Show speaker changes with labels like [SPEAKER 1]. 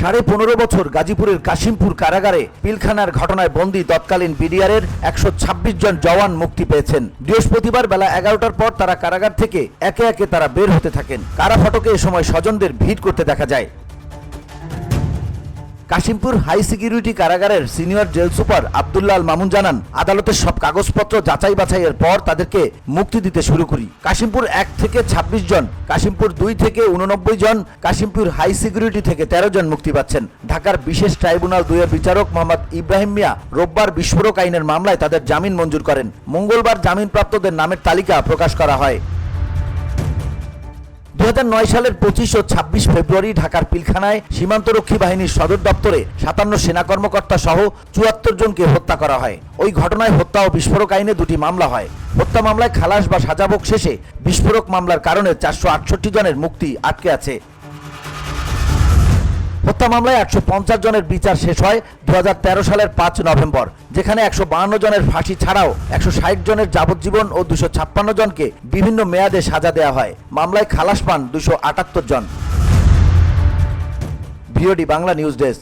[SPEAKER 1] সাড়ে পনেরো বছর গাজীপুরের কাশিমপুর কারাগারে পিলখানার ঘটনায় বন্দী তৎকালীন বিডিআরের একশো ছাব্বিশ জন জওয়ান মুক্তি পেয়েছেন। বৃহস্পতিবার বেলা এগারোটার পর তারা কারাগার থেকে একে একে তারা বের হতে থাকেন। কারা ফটকে এ সময় স্বজনদের ভিড় করতে দেখা যায়। কাশিমপুর হাই সিকিউরিটি কারাগারের senior jail super Abdullah Al Mamun জানান আদালতের সব কাগজপত্র যাচাই বাছাইয়ের পর তাদেরকে মুক্তি দিতে শুরু করি। কাশিমপুর এক থেকে ২৬ জন, কাশিমপুর দুই থেকে উননব্বই জন, কাশিমপুর হাই সিকিউরিটি থেকে ১৩ জন মুক্তি পাচ্ছেন। ঢাকার বিশেষ ট্রাইব্যুনাল দুইয়ের বিচারক মোহাম্মদ ইব্রাহিম মিয়া রোববার বিস্ফোরক আইনের মামলায় তাদের জামিন মঞ্জুর করেন। মঙ্গলবার জামিনপ্রাপ্তদের নামের তালিকা প্রকাশ করা হয়। দু হাজার নয় সালের পঁচিশ ও ছাব্বিশ ফেব্রুয়ারি ঢাকার পিলখানায় সীমান্তরক্ষী বাহিনীর সদর দপ্তরে সাতান্ন সেনা কর্মকর্তা সহ চুয়াত্তর জনকে হত্যা করা হয়। ওই ঘটনায় হত্যা ও বিস্ফোরক আইনে দুটি মামলা হয়। হত্যা মামলায় খালাস বা সাজাভোগ শেষে বিস্ফোরক মামলার কারণে চারশো আটষট্টি জনের মুক্তি আটকে আছে। হত্যা মামলায় একশো পঞ্চাশ জনের বিচার শেষ হয় দু হাজার তেরো সালের পাঁচ নভেম্বর, যেখানে একশো জনের ফাঁসি ছাড়াও একশো ষাট জনের যাবজ্জীবন ও দুশো ছাপ্পান্ন জনকে বিভিন্ন মেয়াদে সাজা দেওয়া হয়। মামলায় খালাস পান দুশো জন। VOD Bangla news desk.